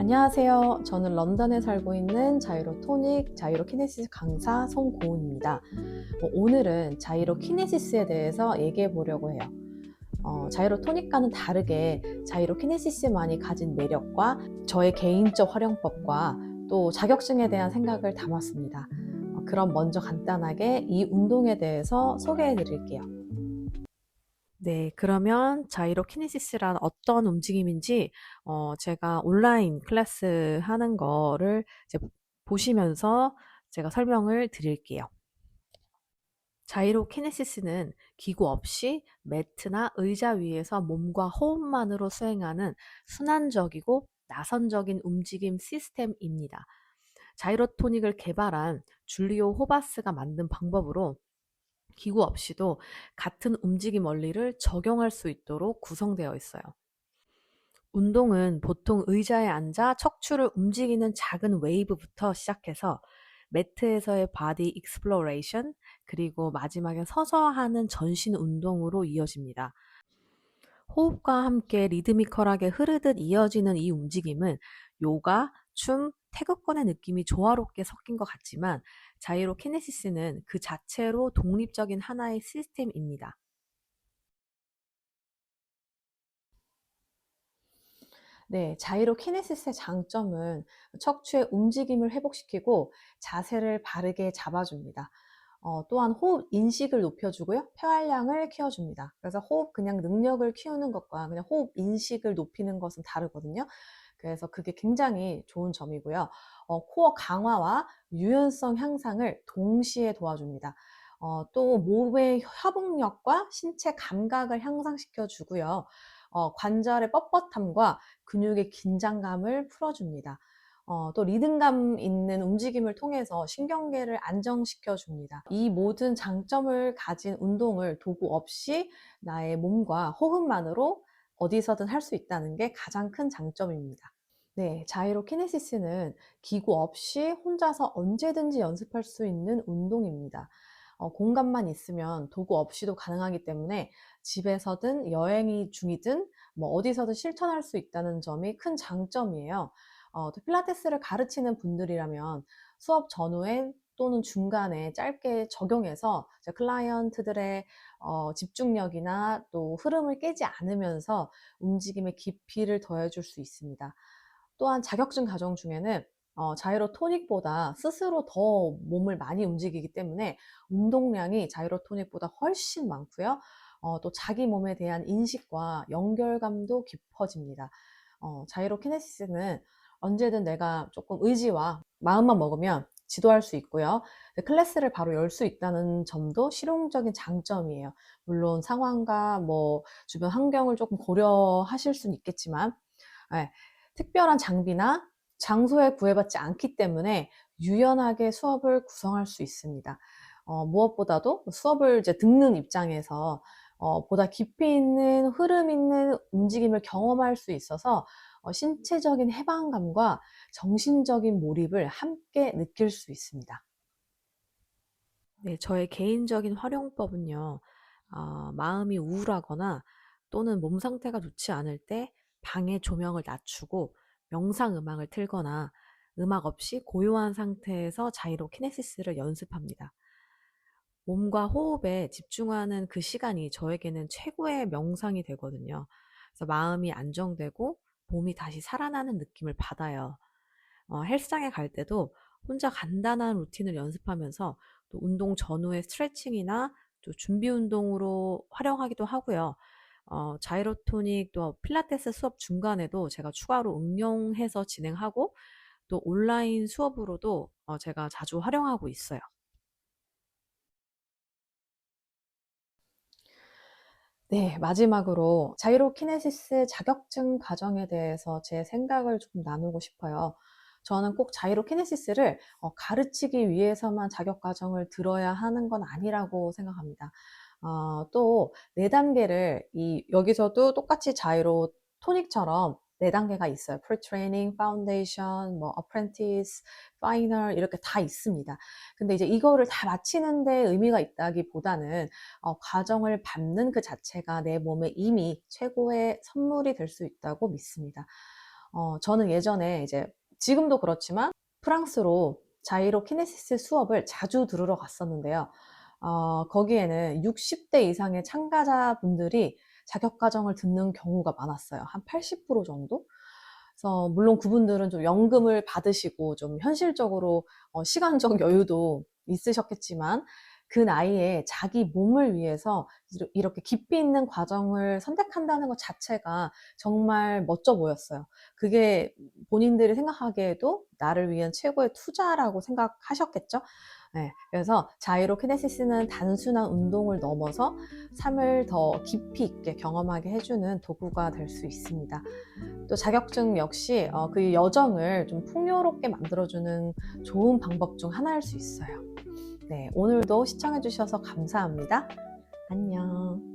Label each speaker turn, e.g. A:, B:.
A: 안녕하세요. 저는 런던에 살고 있는 자이로 토닉, 자이로 키네시스 강사 송고은입니다. 어, 오늘은 자이로 키네시스에 대해서 얘기해 보려고 해요. 어, 자이로 토닉과는 다르게 자이로 키네시스만이 가진 매력과 저의 개인적 활용법과 또 자격증에 대한 생각을 담았습니다. 어, 그럼 먼저 간단하게 이 운동에 대해서 소개해 드릴게요. 네, 그러면 자이로 키네시스란 어떤 움직임인지 어, 제가 온라인 클래스 하는 거를 이제 보시면서 제가 설명을 드릴게요. 자이로 키네시스는 기구 없이 매트나 의자 위에서 몸과 호흡만으로 수행하는 순환적이고 나선적인 움직임 시스템입니다. 자이로토닉을 개발한 줄리오 호바스가 만든 방법으로 기구 없이도 같은 움직임 원리를 적용할 수 있도록 구성되어 있어요. 운동은 보통 의자에 앉아 척추를 움직이는 작은 웨이브부터 시작해서 매트에서의 바디 익스플로레이션 그리고 마지막에 서서 하는 전신 운동으로 이어집니다. 호흡과 함께 리드미컬하게 흐르듯 이어지는 이 움직임은 요가, 춤, 태극권의 느낌이 조화롭게 섞인 것 같지만 자이로 키네시스는 그 자체로 독립적인 하나의 시스템입니다. 네, 자이로 키네시스의 장점은 척추의 움직임을 회복시키고 자세를 바르게 잡아줍니다. 어, 또한 호흡 인식을 높여주고요. 폐활량을 키워줍니다. 그래서 호흡 그냥 능력을 키우는 것과 그냥 호흡 인식을 높이는 것은 다르거든요. 그래서 그게 굉장히 좋은 점이고요. 어, 코어 강화와 유연성 향상을 동시에 도와줍니다. 어, 또 몸의 협응력과 신체 감각을 향상시켜 주고요. 어, 관절의 뻣뻣함과 근육의 긴장감을 풀어줍니다. 어, 또 리듬감 있는 움직임을 통해서 신경계를 안정시켜 줍니다. 이 모든 장점을 가진 운동을 도구 없이 나의 몸과 호흡만으로 어디서든 할 수 있다는 게 가장 큰 장점입니다. 네, 자이로 키네시스는 기구 없이 혼자서 언제든지 연습할 수 있는 운동입니다. 어, 공간만 있으면 도구 없이도 가능하기 때문에 집에서든 여행이 중이든 뭐 어디서든 실천할 수 있다는 점이 큰 장점이에요. 어, 또 필라테스를 가르치는 분들이라면 수업 전후에 또는 중간에 짧게 적용해서 클라이언트들의 어, 집중력이나 또 흐름을 깨지 않으면서 움직임의 깊이를 더해줄 수 있습니다. 또한 자격증 과정 중에는 어, 자이로 토닉보다 스스로 더 몸을 많이 움직이기 때문에 운동량이 자이로 토닉보다 훨씬 많고요. 어, 또 자기 몸에 대한 인식과 연결감도 깊어집니다. 어, 자이로 키네시스는 언제든 내가 조금 의지와 마음만 먹으면 지도할 수 있고요. 클래스를 바로 열 수 있다는 점도 실용적인 장점이에요. 물론 상황과 뭐 주변 환경을 조금 고려하실 수는 있겠지만, 네, 특별한 장비나 장소에 구애받지 않기 때문에 유연하게 수업을 구성할 수 있습니다. 어, 무엇보다도 수업을 이제 듣는 입장에서 어, 보다 깊이 있는 흐름 있는 움직임을 경험할 수 있어서 어, 신체적인 해방감과 정신적인 몰입을 함께 느낄 수 있습니다. 네, 저의 개인적인 활용법은요, 어, 마음이 우울하거나 또는 몸 상태가 좋지 않을 때 방의 조명을 낮추고 명상 음악을 틀거나 음악 없이 고요한 상태에서 자이로 키네시스를 연습합니다. 몸과 호흡에 집중하는 그 시간이 저에게는 최고의 명상이 되거든요. 그래서 마음이 안정되고 몸이 다시 살아나는 느낌을 받아요. 어, 헬스장에 갈 때도 혼자 간단한 루틴을 연습하면서 또 운동 전후의 스트레칭이나 또 준비 운동으로 활용하기도 하고요. 어, 자이로토닉 또 필라테스 수업 중간에도 제가 추가로 응용해서 진행하고 또 온라인 수업으로도 어, 제가 자주 활용하고 있어요. 네, 마지막으로 자이로 키네시스 자격증 과정에 대해서 제 생각을 좀 나누고 싶어요. 저는 꼭 자이로 키네시스를 어, 가르치기 위해서만 자격 과정을 들어야 하는 건 아니라고 생각합니다. 어, 또 4단계를 이 여기서도 똑같이 자이로 토닉처럼 4단계가 있어요. Pre-training, Foundation, 뭐 Apprentice, Final 이렇게 다 있습니다. 근데 이제 이거를 다 마치는 데 의미가 있다기보다는 어, 과정을 밟는 그 자체가 내 몸에 이미 최고의 선물이 될 수 있다고 믿습니다. 어, 저는 예전에 이제 지금도 그렇지만 프랑스로 자이로 키네시스 수업을 자주 들으러 갔었는데요. 어, 거기에는 60대 이상의 참가자분들이 자격 과정을 듣는 경우가 많았어요. 한 80% 정도? 그래서 물론 그분들은 좀 연금을 받으시고 좀 현실적으로 어, 시간적 여유도 있으셨겠지만 그 나이에 자기 몸을 위해서 이렇게 깊이 있는 과정을 선택한다는 것 자체가 정말 멋져 보였어요. 그게 본인들이 생각하기에도 나를 위한 최고의 투자라고 생각하셨겠죠? 네, 그래서 자이로 키네시스는 단순한 운동을 넘어서 삶을 더 깊이 있게 경험하게 해주는 도구가 될 수 있습니다. 또 자격증 역시 어, 그 여정을 좀 풍요롭게 만들어주는 좋은 방법 중 하나일 수 있어요. 네, 오늘도 시청해주셔서 감사합니다. 안녕.